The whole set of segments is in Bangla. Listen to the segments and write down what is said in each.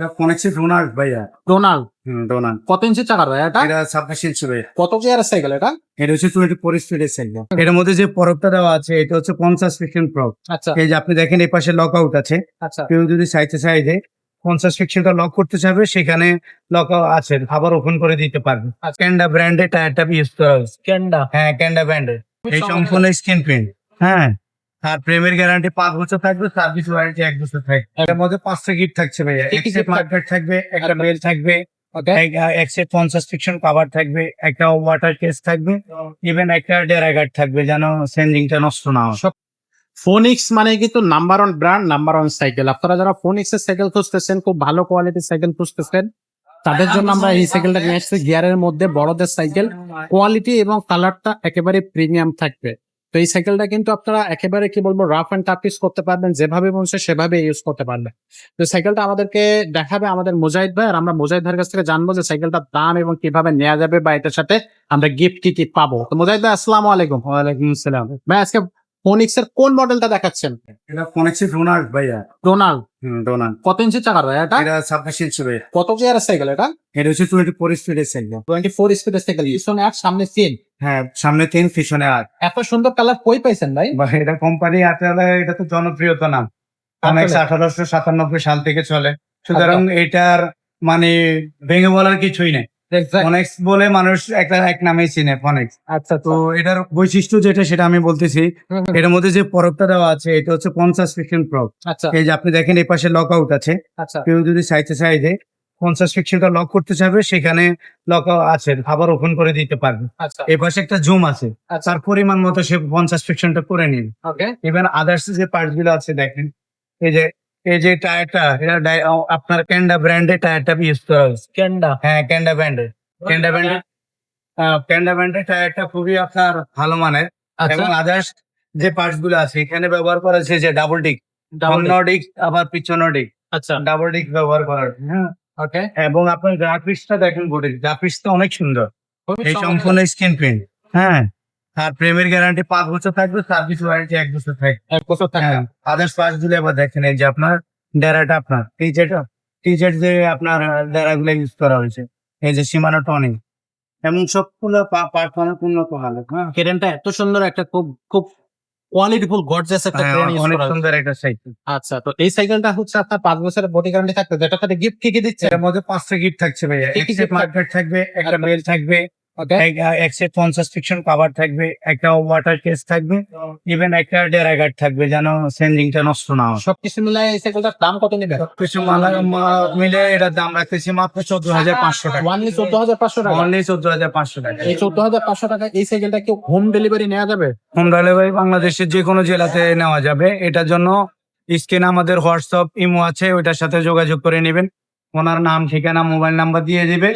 এটা ভাইয়া? ডোনাল্ড হুম ডোনার কত ইঞ্চি চাকার ভাই এটা? এটা ছাব্বিশ ইঞ্চি ভাইয়া। কত সাইকেল এটা? এটা হচ্ছে টোয়েন্টি ফোর স্পিডের সাইকেল এটার মধ্যে যে দেওয়া আছে এটা হচ্ছে পঞ্চাশ ফিকশন আচ্ছা। এই যে আপনি দেখেন এই পাশে লক আউট আছে। আচ্ছা। কেউ যদি চাইতে চাইলে পঞ্চাশ ফিকশনটা লক করতে চাইবে সেখানে লক আছে। আবার ওপেন করে দিতে পারবে। ক্যান্ডা ব্র্যান্ডের টায়ারটা ইউজ করা হয়েছে। কেন্ডা হ্যাঁ ক্যান্ডা ব্র্যান্ডের এই সম্পূর্ণ স্ক্রিন প্রিন্ট হ্যাঁ। আর প্রেমের গ্যারান্টি পাঁচ বছর থাকবে সার্ভিস ওয়ারেন্টি এক বছর থাকবে। এটার মধ্যে পাঁচটা গিফট থাকছে ভাইয়া। কি কি এক সেট gift মার্কেট থাকবে একটা আচ্ছা। বেল থাকবে পঞ্চাশ ফিকশন কভার থাকবে একটা ওয়াটার কেস থাকবে ইভেন একটা থাকবে যেন সেন্ডিংটা নষ্ট না হয়। ফোনিক্স মানে কিন্তু number one brand number one cycle আপনারা যারা ফোনিক্স এর সাইকেল খুঁজতেছেন খুব ভালো কোয়ালিটির সাইকেল খুঁজতেছেন তাদের জন্য আমরা এই সাইকেলটা নিয়ে আসছি। গিয়ারের মধ্যে বড়দের সাইকেল কোয়ালিটি এবং কালারটা একেবারে প্রিমিয়াম থাকবে। তো এই সাইকেলটা কিন্তু আপনারা একেবারে কি বলব রাফ অ্যান্ড টাফ ইউজ করতে পারবেন যেভাবে বলছে সেভাবে ইউজ করতে পারবেন। তো সাইকেলটা আমাদেরকে দেখাবে আমাদের মোজাহিদ ভাই আর আমরা মোজাহিদ ভাইয়ের কাছ থেকে জানব যে সাইকেলটার দাম এবং কীভাবে নেওয়া যাবে বা এটার সাথে আমরা গিফট কি কি পাবো। তো মোজাহিদ ভাই আসসালামু আলাইকুম। ওয়ালাইকুম আসসালাম। ভাই আজকে ফোনিক্স এর কোন মডেলটা দেখাচ্ছেন? এটা ফোনেক্সের ডোনার ভাইয়া। ডোনাল্ড হুম কত ইঞ্চি চাকার ভাই এটা? এটা ছাব্বিশ ইঞ্চি ভাইয়া। কত গিয়ারের সাইকেল এটা? এটা হচ্ছে টোয়েন্টি ফোর স্পিডের সাইকেল টোয়েন্টি ফোর স্পিডের সাইকেল পিছনে আর সামনে তিন হ্যাঁ সামনে তিন পিছনে আট এত সুন্দর কালার কই পাইছেন ভাই? এটা কোম্পানি আসলে এটা তো জনপ্রিয়তা নাম। ফোনেক্স আঠারোশো সাতানব্বই সাল থেকে চলে। সুতরাং এটার মানে ভেঙে বলার কিছুই নেই। ফোনেক্স বলে মানুষ একটা এক নামেই চিনে ফোনেক্স আচ্ছা তো এটার বৈশিষ্ট্য যেটা সেটা আমি বলতেছি। এটার মধ্যে যে পরবটা দেওয়া আছে এটা হচ্ছে পঞ্চাশ ফিকশন প্রব আচ্ছা। এই যে আপনি দেখেন এই পাশে লক আউট আছে। আচ্ছা। কেউ যদি চাইতে চাইলে পঞ্চাশ ফিকশনটা লক করতে চাইবে সেখানে লক আছে আবার ওপেন করে দিতে পারবে। আচ্ছা। এই পাশে একটা জুম আছে আচ্ছা। তার পরিমাণ মতো সে পঞ্চাশ ফিকশনটা করে নিন ইভেন আদার্স যে পার্টসগুলো আছে দেখেন এই যে এই যে টায়ারটা এটা আপনার ক্যান্ডা ব্র্যান্ডের টায়ারটা ইউজ করা হয়েছে। কেন্ডা হ্যাঁ ক্যান্ডা ব্র্যান্ডের ক্যান্ডা ব্র্যান্ডের ক্যান্ডা ব্র্যান্ডের টায়ারটা খুবই আপনার ভালো মানের। আচ্ছা। এবং আদার্স যে পার্টসগুলো আছে এখানে ব্যবহার করা হয়েছে যে ডাবল ডিক সামনে ডিক আবার পিছনে ডিক আচ্ছা। ডাবল ডিক ব্যবহার করার। হ্যাঁ। ওকে এবং আপনার গ্রাফিক্সটা দেখেন বডির গ্রাফিক্সটা অনেক সুন্দর। এই সম্পূর্ণ স্ক্রিন প্রিন্ট হ্যাঁ। আর প্রেমের গ্যারান্টি পাঁচ বছর থাকবে সার্ভিস ওয়ারেন্টি এক বছর থাকবে। এক বছর থাকে হ্যাঁ। আদার্স পার্টসগুলো এবার দেখেন এই যে আপনার ডেরাটা আপনার। টি জেড টি জেড যে আপনার ডেরা গুলো ইউজ করা হয়েছে। এই যে সীমানা টনিং এমন সবগুলো পার্ট মানে উন্নত ভালো হ্যাঁ। ক্রেনটা এত সুন্দর একটা খুব খুব কোয়ালিটিফুল গর্জিয়াস একটা ট্রেন ইউজ অনেক সুন্দর একটা সাইকেল আচ্ছা তো এই সাইকেলটা হচ্ছে আপনার পাঁচ বছরের বডি গ্যারান্টি থাকবে যেটা সাথে গিফট কি কি দিচ্ছে এর মধ্যে পাঁচটা গিফট থাকছে ভাইয়া। একটা মার্কেট থাকবে? একটা মেল বেল থাকবে পঞ্চাশ ফিকশন কভার থাকবে একটা ওয়াটার কেস থাকবে ইভেন একটা ডেরা গার্ড থাকবে যেন সেন্ডিংটা নষ্ট না হয়। সবকিছু মিলাই এই সাইকেলটার দাম কত নেবে? মিলে এটার দাম রাখতেছি মাত্র চোদ্দ হাজার পাঁচশো টাকা। চোদ্দ হাজার পাঁচশো টাকা? অনলি চোদ্দ হাজার পাঁচশো টাকা। এই চোদ্দ হাজার পাঁচশো টাকা এই সাইকেলটা কি হোম ডেলিভারি নেওয়া যাবে? হোম ডেলিভারি বাংলাদেশের যে কোনো জেলাতে নেওয়া যাবে। এটার জন্য স্ক্রিন আমাদের হোয়াটসঅ্যাপ ইমো আছে ওইটার সাথে যোগাযোগ করে নেবেন। ওনার নাম, ঠিকানা, মোবাইল নাম্বার দিয়ে দিবে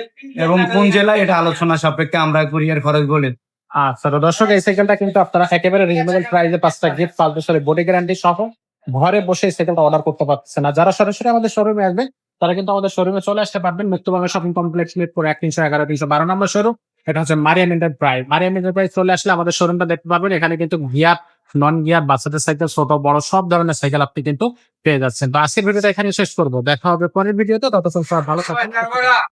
এবং কোন জেলায় এটা আলোচনা সাপেক্ষে আমরা কুরিয়ার খরচ বলে আচ্ছা তো দর্শক, এই সাইকেলটা কিন্তু আপনারা একেবারে রিজনেবল প্রাইসে পাঁচটা গিফট পাঁচ বছরের বডি গ্যারান্টি সহ ঘরে বসে এই সাইকেলটা অর্ডার করতে পারতেছে না। যারা সরাসরি আমাদের শোরুমে আসবে, তারা কিন্তু আমাদের শোরুমে চলে আসতে পারবেন। মুক্তবাংলা শপিং কমপ্লেক্স মিরপুর এক, তিনশো এগারো, তিনশো বারো নম্বর শোরুম এটা হচ্ছে মারিয়াম এন্টারপ্রাইজ মারিয়াম এন্টারপ্রাইজ চলে আসলে আমাদের শোরুমটা দেখতে পারবেন। এখানে কিন্তু গিয়ার নন গিয়ার বাচ্চাদের সাইকেল ছোট, বড়, সব ধরনের সাইকেল আপনি কিন্তু পেয়ে যাচ্ছেন। তো আজকের ভিডিওটা এখানে শেষ করব। দেখা হবে পরের ভিডিওতে। ততক্ষণ সব ভালো থাকবেন